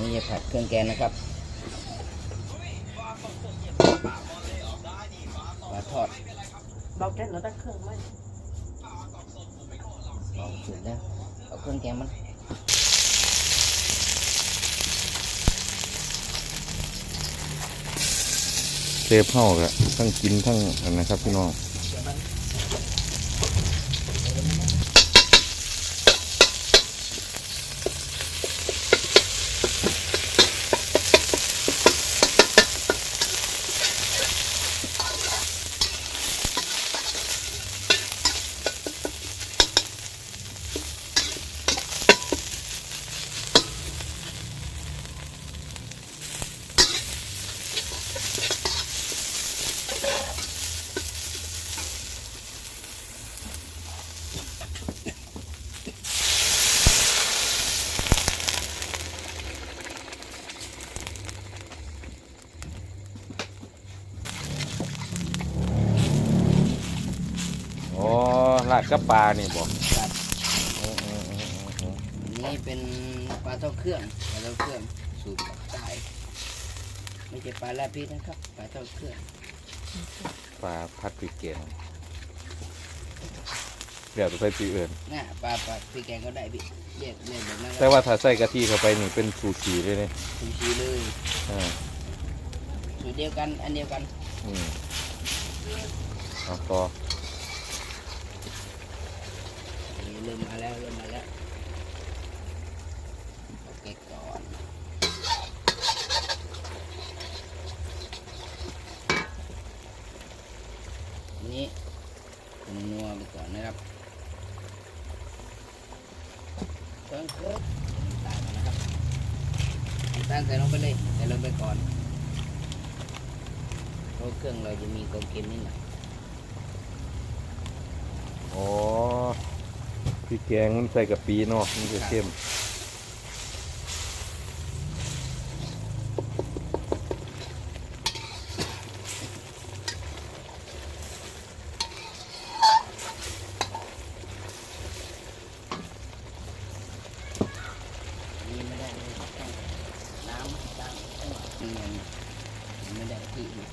นี่จะผัดเครื่องแกงนะครับปลาทอดเราแค่เราตั้งเครื่องไว้ลองสุดแล้วเอาเครื่องแกงมันเซฟเข้ากับทั้งกินทั้งอันนะครับพี่น้อง อ๋อ ลาดกับปลานี่บอกครับอืมอืมอืมอืมนี่เป็นปลาทอดเครื่องปลาทอดเครื่องสูตรปักใต้ไม่ใช่ปลาลาดพริกนะครับปลาทอดเครื่องปลาพัดพริกแกงเดี๋ยวจะใส่ปีอื่นน่ะปลาปลาพริกแกงก็ได้พี่เรียกเรียกแบบนั้นแต่ว่าถ้าใส่กะทิเข้าไปนี่เป็นซูชิเลยเนี่ยซูชิเลยอ่าสูตรเดียวกันอันเดียวกันอืมเอาต่อ นี่ เริ่มมาแล้วเริ่มมาแล้วโอเคก่อนนี้นัวไปก่อนนะครับเครื่องครบน้ำตาลนะครับน้ำตาลใส่ลงไปเลยใส่ลงไปก่อนเพราะเครื่องเราจะมีกลมเค็มนิดหน่อยโอ๋อ พริกแกงมันใส่กับปีเนาะมันจะเข้มนี่ไม่ได้เลยต้องน้ำตั้งต้องเนียนไม่ได้ที่นี่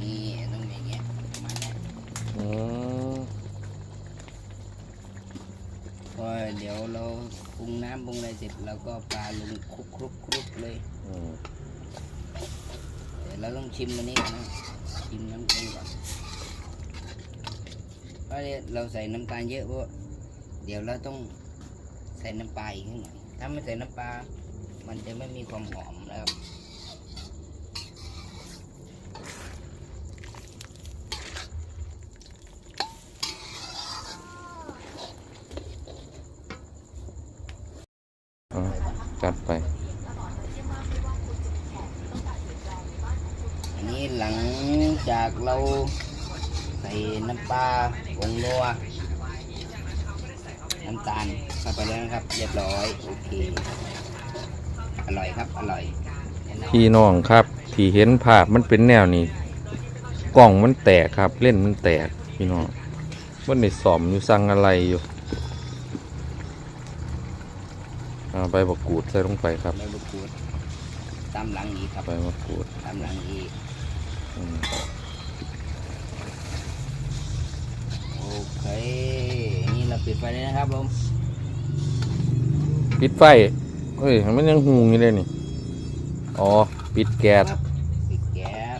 นี่ต้องอย่าง เงี้ยประมาณเนี้ยอืมพอเดี๋ยวเราปรุงน้ำปรุงอะไรเสร็จเราก็ปลาลงคลุกคลุกคลุกเลยอืมแต่เราต้องชิมอันนี้ก่อนนะชิมน้ำเองก่อนเพราะเราใส่น้ำตาลเยอะเพราะเดี๋ยวเราต้องใส่น้ำปลาอีกนิดหน่อยถ้าไม่ใส่น้ำปลามันจะไม่มีความหอมนะครับ จัดไป อันนี้หลังจากเราใส่น้ำปลาผงนัวน้ำตาลเข้าไปแล้วนะครับ เรียบร้อย โอเค อร่อยครับ อร่อยแน่นอนพี่น้องครับ ที่เห็นภาพมันเป็นแนวนี้ กล่องมันแตกครับ เล่นมันแตก พี่น้องมันในสอมอยู่สั่งอะไรอยู่ อาใบมะกรูดใส่ลงไปครับ ใบมะกรูดตามหลังอีกครับใบมะกรูดตามหลังอีกอืมโอเค นี่เราปิดไฟเลยนะครับผมปิดไฟเฮ้ยมันยังหุงอยู่เลยนี่อ๋อปิดแก๊สครับปิดแก๊ส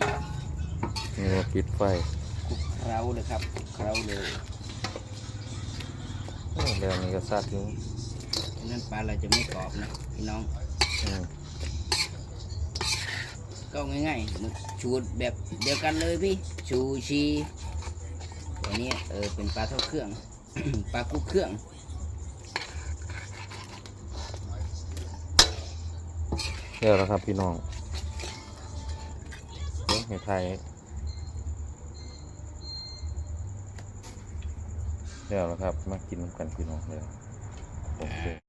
นี่ว่าปิดไฟคลุกเคล้าเลยครับคลุกเคล้าเลย โอ้แล้วนี่ก็ซัดอยู่ นั้นปลาเราจะไม่กรอบนะพี่น้องอืมก็ง่ายๆชูดแบบเดียวกันเลยพี่ชูชีตัวนี้เออเป็นปลาเท่าเครื่อง ปลาคุกเครื่องแล้วแล้วครับพี่น้องเดี๋ยวให้ไทยแล้วแล้วครับ มากินน้ำกันพี่น้องเลยโอเค